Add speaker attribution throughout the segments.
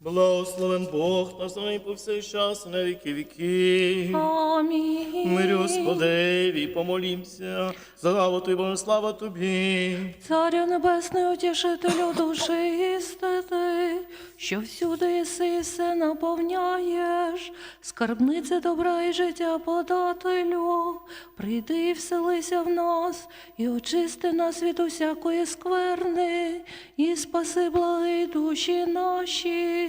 Speaker 1: Благословен Бог наш нині по всей час, на віки віки.
Speaker 2: Амінь.
Speaker 1: Мирі Господеві, помолімся, слава Тобі, Боже, слава Тобі.
Speaker 2: Царю Небесний, утішителю душі істини, що всюди єси і все наповняєш, скарбнице добра і життя подателю, прийди і вселися в нас, і очисти нас від усякої скверни, і спаси благи душі наші.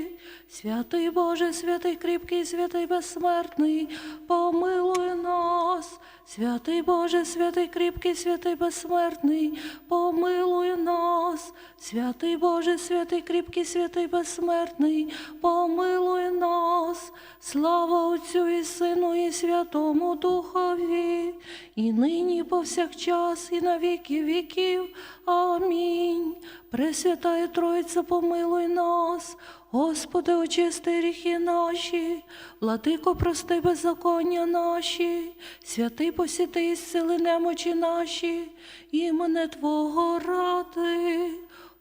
Speaker 2: Святий Боже, святий кріпкий, святий безсмертний, помилуй нас. Святий Боже, святий кріпкий, святий безсмертний, помилуй нас. Святий Боже, святий кріпкий, святий безсмертний, помилуй нас. Слава Отцю і Сину, і Святому Духові, і нині, повсякчас, і на віки віків. Амінь. Пресвятая Тройця, помилуй нас. Господи, очисти гріхи наші, владико, прости беззаконня наші, святий посіти і зціли немочі наші, імене Твого ради.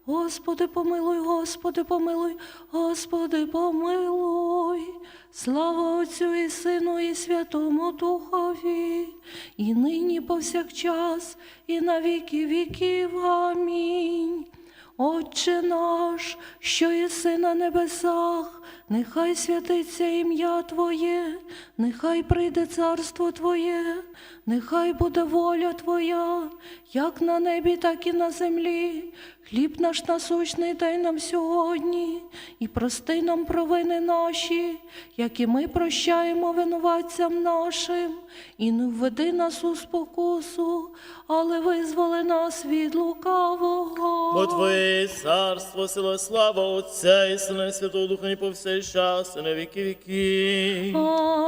Speaker 2: Господи, помилуй, Господи, помилуй, Господи, помилуй. Слава Отцю і Сину, і Святому Духові, і нині, повсякчас, і на віки віків. Амінь. Отче наш, що єси на небесах, нехай святиться ім'я Твоє, нехай прийде царство Твоє, нехай буде воля Твоя, як на небі, так і на землі. Хліб наш насущний дай нам сьогодні, і прости нам провини наші, як і ми прощаємо винуватцям нашим, і не введи нас у спокусу, але визволи нас від лукавого.
Speaker 1: Бо Твоє царство, сила, слава Отця і Сина Святого Духа, і по всей час, і на віки віки.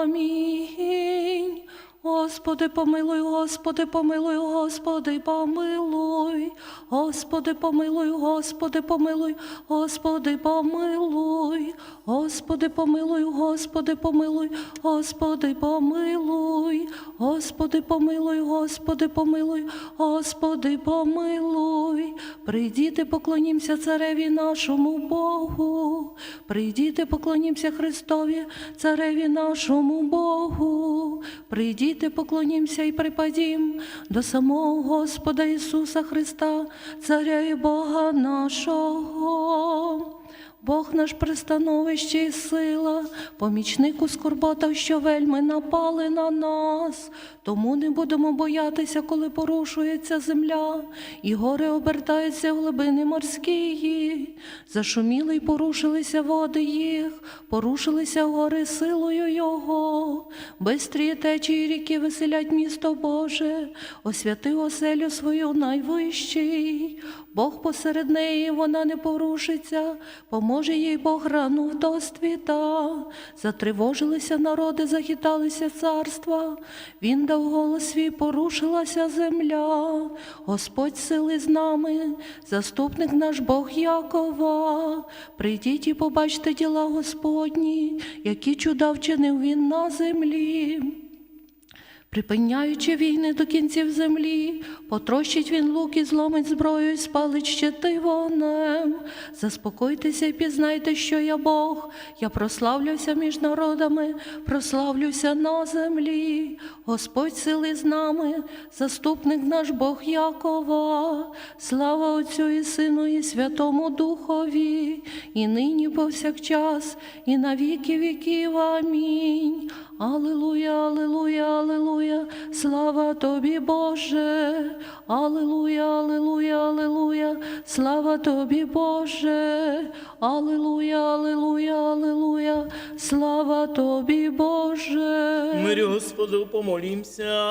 Speaker 2: Амінь. Господи, помилуй, Господи, помилуй, Господи, помилуй. Господи, помилуй, Господи, помилуй, Господи, помилуй. Господи, помилуй, Господи, помилуй, Господи, помилуй. Господи, помилуй, Господи, помилуй, Господи, помилуй. Прийдіте, поклонімся цареві нашому Богу. Прийдіте, поклонімся Христові, цареві нашому Богу. Прийдіте, поклонімся і припадім до самого Господа Ісуса Христа, Царя і Бога нашого. Бог наш пристановище і сила, помічник у скорботах, що вельми напали на нас. Тому не будемо боятися, коли порушується земля, і гори обертаються в глибини морські. Зашуміли й порушилися води їх, порушилися гори силою Його. Бистрі течії ріки веселять місто Боже, освяти оселю свою найвищий. Бог посеред неї вона не порушиться, поможе їй Бог рану в доствіта. Затривожилися народи, захиталися царства. Він дав голос свій, порушилася земля. Господь сили з нами, заступник наш Бог Якова. Прийдіть і побачте діла Господні, які чуда вчинив він на землі. Припиняючи війни до кінців землі, потрощить він лук і зломить зброю, і спалить щити вогнем. Заспокойтеся і пізнайте, що я Бог. Я прославлюся між народами, прославлюся на землі. Господь сили з нами, заступник наш Бог Якова. Слава Отцю і Сину, і Святому Духові, і нині повсякчас, і на віки віків. Амінь. Аллилуйя, аллилуйя, аллилуйя, слава тобі, Боже. Аллилуйя, аллилуйя, аллилуйя, слава тобі, Боже. Аллилуйя, аллилуйя, аллилуйя, слава тобі, Боже.
Speaker 1: Мирі Господу, помолімся.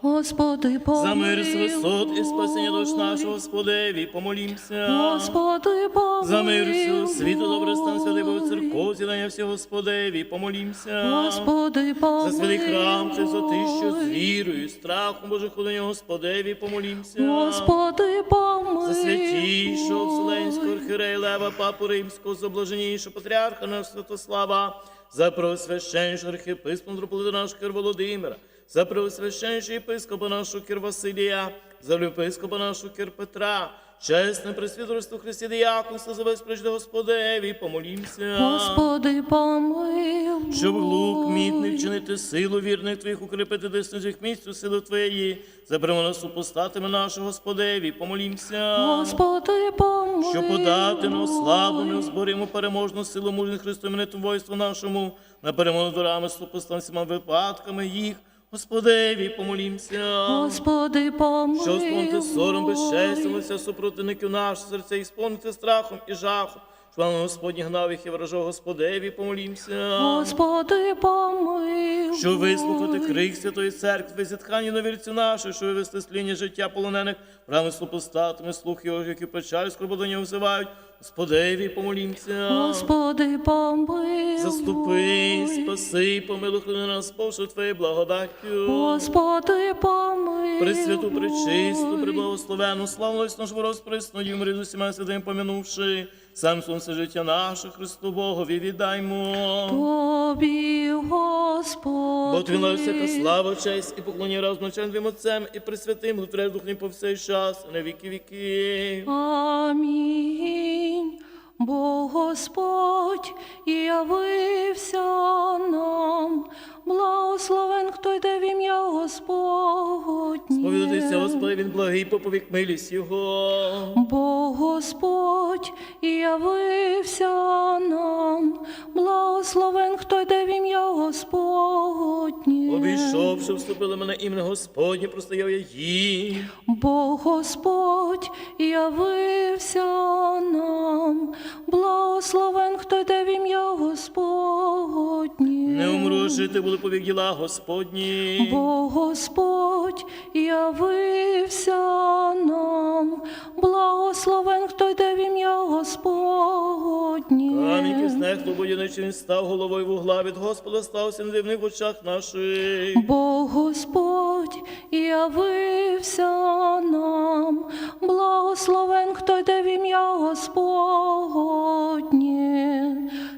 Speaker 2: Господи, помилуй.
Speaker 1: За мир з висот і спасення душ нашого Господеві, помолімся.
Speaker 2: Господи, помилуй.
Speaker 1: За мир всього світу, добре стан святий Бог церков, зілення всього Господеві, помолімся.
Speaker 2: Господи, помилуй.
Speaker 1: За святий храм, чистоти, що з вірою, страхом Божих ходення Господеві, помолімся.
Speaker 2: Господи, помилуй.
Speaker 1: За святішого Вселенського архірея Лева, Папу Римського, за блаженнішого патріарха нашого Святослава, за преосвященнішого архієпископа митрополита нашого Кир Володимира, за преосвященнішого єпископа нашого Кир Василія, за єпископа нашого Кир Петра, Чесне пресвітерство Христі Діяконство, за весь прежде Господеві, помолімся.
Speaker 2: Господи, помилуй.
Speaker 1: Щоб глук мітний вчинити силу вірних твоїх, укріпити десну цих місць у силу твоєї, забремо супостатами нашого Господеві, помолімся.
Speaker 2: Господи, помилуй.
Speaker 1: Щоб подати на ослаблену, зборимо переможну силу мужних Христу імениту войству нашому, на перемогу дворами супостан всіма випадками їх, Господеві, помолімся.
Speaker 2: Господи, помилуй.
Speaker 1: Що сповнити сором безчестилося супротивників наших серця, і сповнити страхом і жахом. Що вам Господні гнав їх і вражав Господеві, помолімся.
Speaker 2: Господи, помилуй.
Speaker 1: Щоб вислухати крик Святої Церкви, зітхання на вірцю наших, щоб вивести з тління життя полонених, брами супостатами, слух його, які печаль скорбодоні взивають. Господеві, помолімся.
Speaker 2: Господи, помилуй.
Speaker 1: Заступи, спаси, помилуй храни нас, Боже, Твоєю благодаттю.
Speaker 2: Господи, помилуй.
Speaker 1: Пресвяту, пречисту, преблагословену, славну нашу розприсну, їм рід усіма святим помянувши, сам сонце життя наше, Христу Богові віддаймо.
Speaker 2: Тобі, Господи.
Speaker 1: Бо Твіна всяка слава, честь і поклоніння разом начальним Твоїм Отцем і Пресвятим, Лутреш Духнім по всей час, на віки віки.
Speaker 2: Амінь. Бо Господь явився нам, благословен, хто йде
Speaker 1: Повідатися, Господи, він благий, поповік милість Його.
Speaker 2: Бо Господь явився нам, благословен, хто йде в ім'я Господнє.
Speaker 1: Обійшовши, вступили мене ім'я Господнє, простояв я їм.
Speaker 2: Бо Господь явився нам, благословен, хто йде в ім'я Господнє.
Speaker 1: Не умру, жити були повік діла Господні.
Speaker 2: Бо Господь явився нам, благословен, хто йде в ім'я Господнє.
Speaker 1: Камінь киснех, хто він став головою вугла від Господа, стався на дивних очах наших.
Speaker 2: Бо Господь явився нам, благословен, хто йде в ім'я Господнє.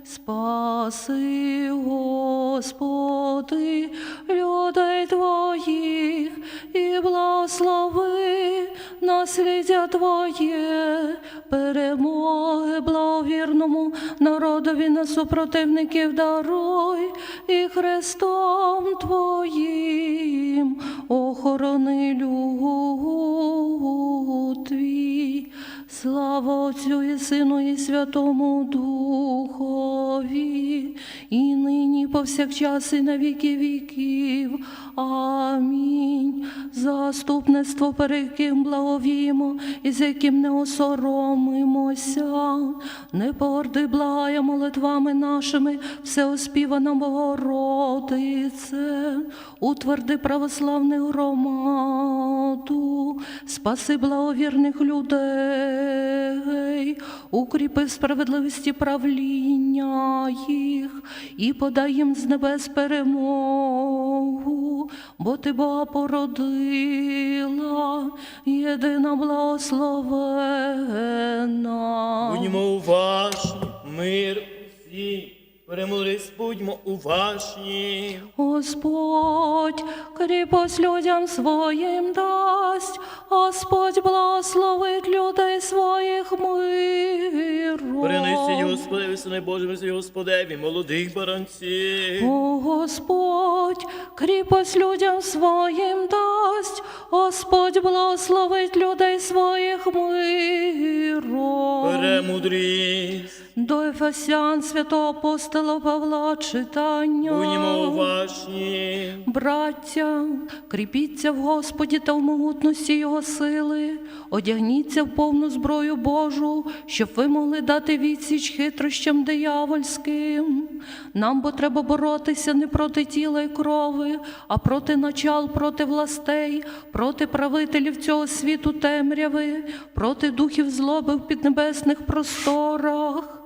Speaker 2: Спаси, Господи, людей Твоїх, і благослови наслідя Твоє, перемоги благовірному народові на супротивників даруй, і Христом Твоїм охорони люд Твій. Слава Отцю і Сину і Святому Духові, повсякчас і на віки віків. Амінь. Заступництво, перед яким благовімо, і з яким не осоромимося, не порди благає молитвами нашими, всеоспівана Богородице, утверди православних громаду, спаси благовірних людей, укріпи справедливості правління їх і подай їм з небес перемогу, бо Бога породила, єдина благословена.
Speaker 1: Будьмо уважні, мир усі, перемолись, будьмо уважні.
Speaker 2: Господь кріпость людям своїм дасть, Господь благословить людей своїх миром.
Speaker 1: Принесі, Господи, сини Боже, Господеві, молодих баранців.
Speaker 2: О Господь, кріпость людям своїм дасть, Господь благословить людей своїх миром.
Speaker 1: Перемудрість,
Speaker 2: До Ефесян святого апостола Павла читання.
Speaker 1: будьмо уважні.
Speaker 2: Браття, кріпіться в Господі та в могутності Його сили, одягніться в повну зброю Божу, щоб ви могли дати відсіч хитрощам диявольським. Нам бо треба боротися не проти тіла і крови, а проти начал, проти властей, проти правителів цього світу темряви, проти духів злоби в піднебесних просторах.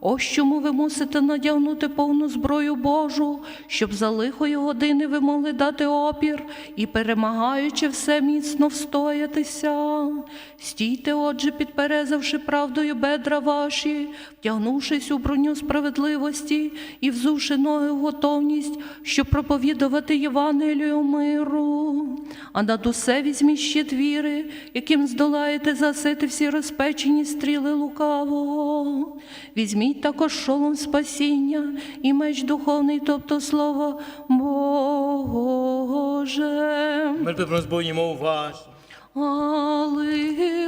Speaker 2: Ось чому ви мусите надягнути повну зброю Божу, щоб за лихої години ви могли дати опір і, перемагаючи все, міцно встоятися. Стійте, отже, підперезавши правдою бедра ваші, втягнувшись у броню справедливості і взувши ноги в готовність, щоб проповідувати Євангелію миру. а над усе візьміть щит віри, яким здолаєте засити всі розпечені стріли лукавого. Візьміть також шолом спасіння і меч духовний, тобто слово Боже.
Speaker 1: Ми прозбоїмо вас.
Speaker 2: Аллилуйя,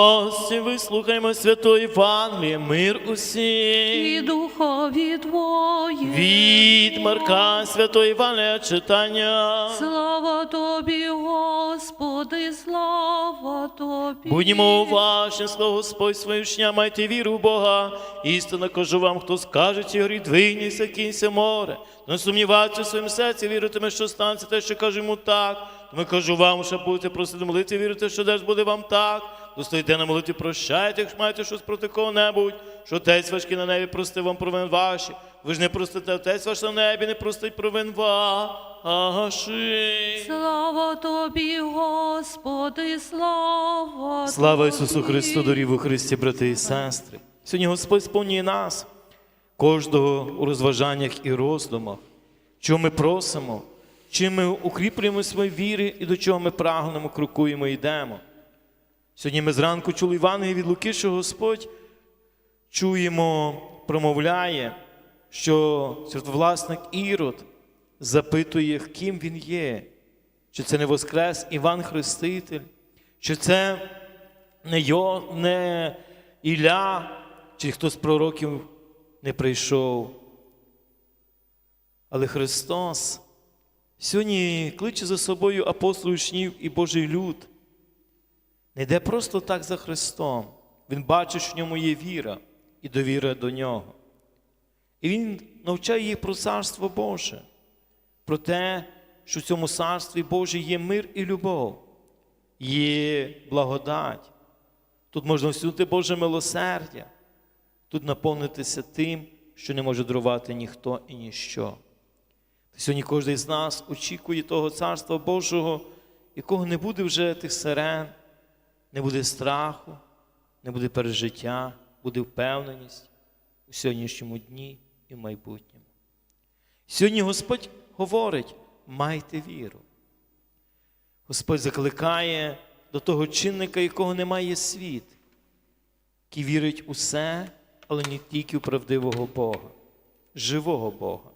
Speaker 1: прості, вислухаймо святої Євангеліє, мир усім.
Speaker 2: І духові твої.
Speaker 1: Від Марка святої Євангелія читання.
Speaker 2: Слава тобі, Господи, слава тобі.
Speaker 1: Будьмо уважні, слово Господь свої учня, майте віру в Бога. Істинно кажу вам, хто скаже ці горі, двинься, кінься море. Не сумніватися в своєму серці, віритиме, що станеться те, що каже йому так. Тому кажу вам, що будете просити молити, вірити, що десь буде вам так. Достоїте на молитві, прощайте, якщо маєте щось проти кого-небудь, що отець важкий на небі простив вам провин ваші. Ви ж не простите, отець ваш на небі не простить провин ваші.
Speaker 2: Слава тобі, Господи, слава
Speaker 1: Слава. Ісусу Христу, дорів у Христі, брати і сестри. Сьогодні Господь сповнює нас, кожного у розважаннях і роздумах, чого ми просимо, чим ми укріплюємо свої віри і до чого ми прагнемо, крокуємо і йдемо. Сьогодні ми зранку чули Івангелії від Луки, що Господь чуємо, промовляє, що святовласник Ірод запитує, ким він є, чи це не Воскрес Іван Хреститель, чи це не, Йо, не Ілля, чи хто з пророків не прийшов. Але Христос сьогодні кличе за собою апостолів учнів і Божий люд. Не йде просто так за Христом. Він бачить, що в ньому є віра і довіра до нього. І Він навчає їх про Царство Боже, про те, що в цьому царстві Боже є мир і любов, є благодать. Тут можна всюди Боже милосердя, тут наповнитися тим, що не може дарувати ніхто і ніщо. Сьогодні кожен з нас очікує того Царства Божого, якого не буде вже тих сирен, не буде страху, не буде пережиття, буде впевненість у сьогоднішньому дні і в майбутньому. Сьогодні Господь говорить: майте віру. Господь закликає до того чинника, якого немає світ, який вірить у все, але не тільки у правдивого Бога, живого Бога.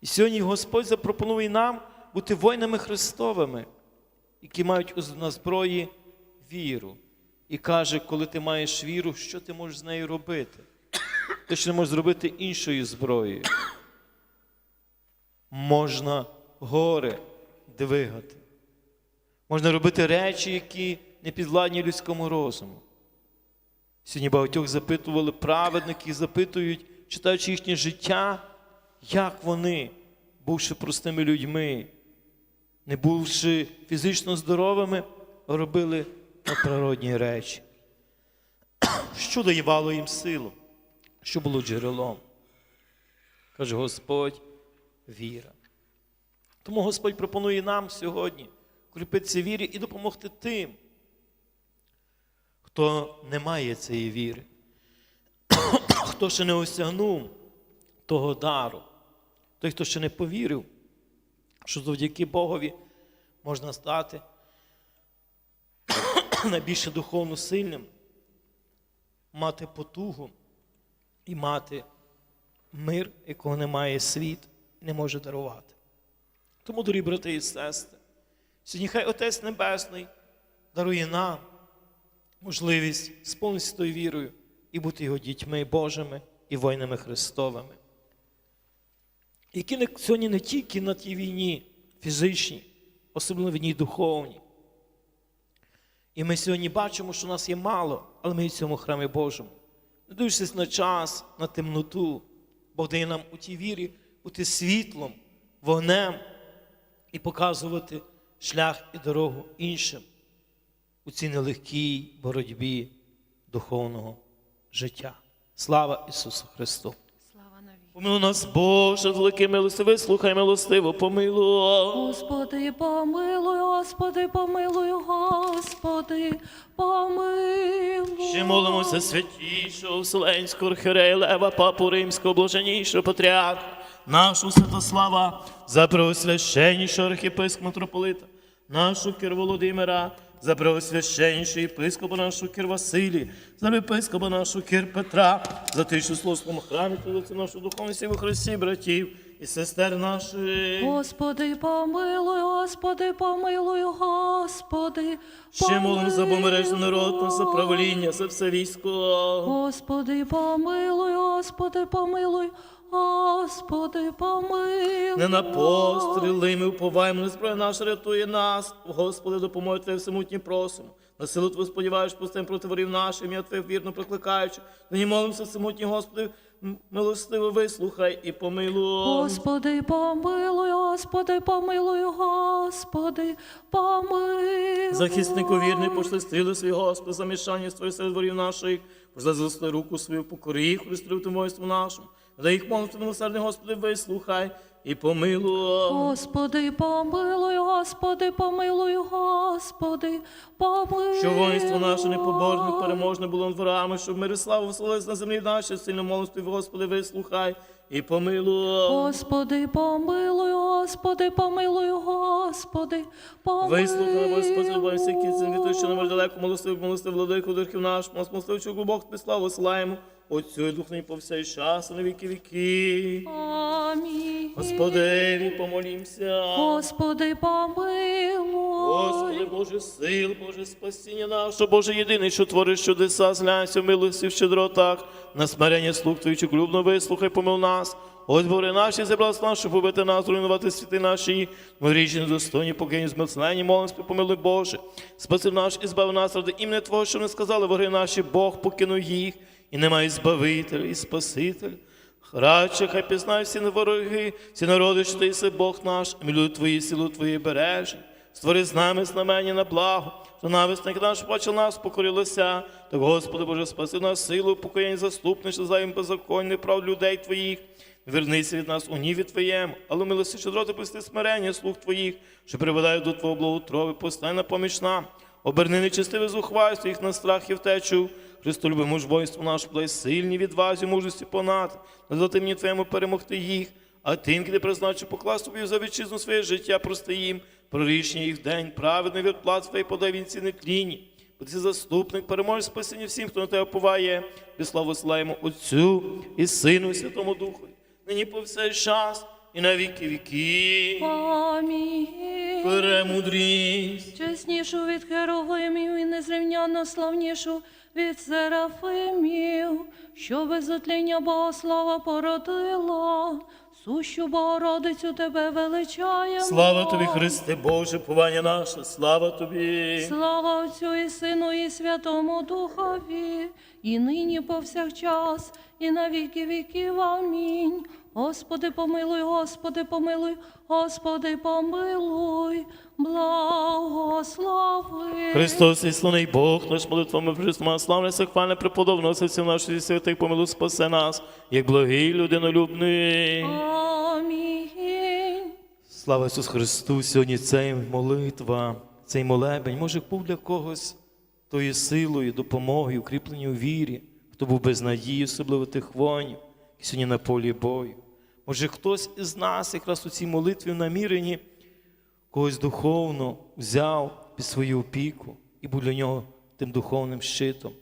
Speaker 1: І сьогодні Господь запропонує нам бути воїнами Христовими, які мають на зброї віру. І каже, коли ти маєш віру, що ти можеш з нею робити? Ти що не можеш зробити іншою зброєю. Можна гори двигати. Можна робити речі, які не підвладні людському розуму. Сьогодні багатьох запитували праведники, запитують, читаючи їхнє життя, як вони, бувши простими людьми, не бувши фізично здоровими, робили надприродні речі. Що давало їм силу? Що було джерелом? Каже Господь, віра. Тому Господь пропонує нам сьогодні кріпитися вірі і допомогти тим, хто не має цієї віри, хто ще не осягнув того дару, той, хто ще не повірив, що завдяки Богові можна стати найбільше духовно сильним, мати потугу і мати мир, якого немає світ, не може дарувати. Тому, дорогі брати і сестри, сьогодні хай Отець Небесний дарує нам можливість сповнитися тою вірою і бути його дітьми Божими і воїнами Христовими, які сьогодні не тільки на тій війні фізичній, особливо війні духовній. І ми сьогодні бачимо, що нас є мало, але ми в цьому храмі Божому. Не дивлячись на час, на темноту, Бог дає нам у тій вірі бути світлом, вогнем і показувати шлях і дорогу іншим у цій нелегкій боротьбі духовного життя. Слава Ісусу Христу! Помилуй нас, Боже, з великої милости, вислухай милостиво, помилуй.
Speaker 2: Господи, помилуй, Господи, помилуй, Господи, помилуй.
Speaker 1: Ще молимося святішого Вселенського архиерея Лева, папу Римського, блаженнішого патріарха, нашу Святослава, за преосвященнішого архіпископа митрополита, нашу Кир Володимира, за преосвященнішого єпископа нашого Кир Василі, за єпископа нашого Кир Петра, за тишу словом храмі, нашу духовність у Христі, братів і сестер наших.
Speaker 2: Господи, помилуй, Господи, помилуй, Господи.
Speaker 1: Ще молимо за помережний народ, за правління, за все військо.
Speaker 2: Господи, помилуй, Господи, помилуй, Господи, помилуй.
Speaker 1: Не на постріли, ми уповаємо, не зброя наша рятує нас. Господи, допоможи Тебе всемутні просимо. На силу Твою сподіваєш, пустим проти ворів нашим, я Тебе вірно прикликаючи. Нині молимося, всемутні Господи, милостиво вислухай і помилуй.
Speaker 2: Господи, помилуй, Господи, помилуй, Господи, помилуй.
Speaker 1: Захиснику вірний, пошли стріли свій Господи, замішання створи серед ворів наших, пошли злости руку свою, покорі, їх, Христу в нашому. За їх молитву, милосердний Господи, вислухай і помилуй.
Speaker 2: Господи, помилуй, Господи, помилуй, Господи, помилуй.
Speaker 1: Що воїнство наше непоборне, переможне було над ворами, щоб мир і славу вселились на землі наші, сильно молитві, Господи, вислухай і помилуй.
Speaker 2: Господи, помилуй, Господи, помилуй, Господи, помилуй.
Speaker 1: Вислухай, Господи, бо всі кінці від що не далеко, молостив, молостив, владику, духів наш, молостив, що глибок тобі славу славимо, Отцю і Духу і по всей час, на віки віки.
Speaker 2: Амінь.
Speaker 1: Господи, помолімся.
Speaker 2: Господи, помилуй.
Speaker 1: Господи, Боже сил, Боже спасіння наше, Боже єдиний, що твориш чудеса, зглянься в милості в щедротах, на смирення слуг Твоїх любно вислухай, помил нас. Ось бори наші зібралися нас, щоб побити нас, руйнувати світи наші, ми річні недостойні, покинь зміцнені, молимось, помилуй Боже. Спаси наш і збави нас ради імені Твого, що не сказали вори наші, Бог покинув їх, і немає збавителя і Спасителя. Радше, хай пізнають всі вороги, всі народи, що ти єси Бог наш, люди твої, силу твої бережі. Створи з нами знамення на благо, що нависник наш бачив нас, покорилося. Так, Господи Боже, спаси нас силу, покоєння заступне, що за їм беззаконних прав людей Твоїх. Вернися від нас у ніві Твоєму, але милості щедроти пусти смирення слуг Твоїх, що приведають до Твого благотрови, постань на поміч нам. Оберни нечистиве зухвальство їх на страх і втечу. Христолюбе муж воїнство наш, плей сильні відвазі, мужості понад, не дати мені Твоєму перемогти їх, а тим, де призначив поклас тобі за вітчизну своє життя, прости їм, про рішення їх день, праведний відплат своєї подай він ціни кліні. Бо ти заступник, переможеш спасіння всім, хто на тебе поває, і славу славимо Отцю і Сину, і Святому Духу, нині по всей час і на віки віки.
Speaker 2: Амінь.
Speaker 1: Премудрість.
Speaker 2: Чеснішу від херовимів і незрівняно славнішу від серафимів, що без отління Богослава породила, сущу Богородицю тебе величаємо.
Speaker 1: Слава тобі, Христе Боже, повання наше, слава тобі.
Speaker 2: Слава Отцю і Сину, і Святому Духові, і нині повсякчас, і на віки віків. Амінь. Господи, помилуй, Господи, помилуй, Господи, помилуй, благослови.
Speaker 1: Христос і славний Бог, наш молитвами Христома, славне сахвальне преподобного серця наших святих помилуй спасе нас, як благий людинолюбний.
Speaker 2: Амінь.
Speaker 1: Слава Ісусу Христу! Сьогодні цей молитва, цей молебень, може, був для когось тою силою, допомогою, у вірі, хто був без надії, особливо тих воїнів, які сьогодні на полі бою. Може, хтось із нас якраз у цій молитві намірені когось духовно взяв під свою опіку і був для нього тим духовним щитом.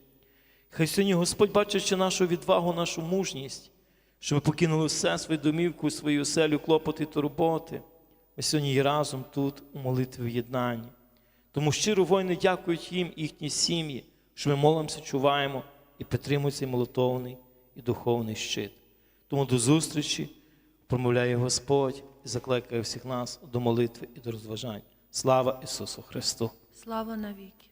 Speaker 1: Хай сьогодні Господь, бачачи нашу відвагу, нашу мужність, що ми покинули все свою домівку, свою оселю, клопоти і турботи. Ми сьогодні є разом тут у молитві в єднанні. Тому щиро воїни дякують їм і їхні сім'ї, що ми молимося, чуваємо і підтримуємо цей молитовний і духовний щит. Тому до зустрічі промовляє Господь і закликає всіх нас до молитви і до розважань. Слава Ісусу Христу!
Speaker 2: Слава навіки.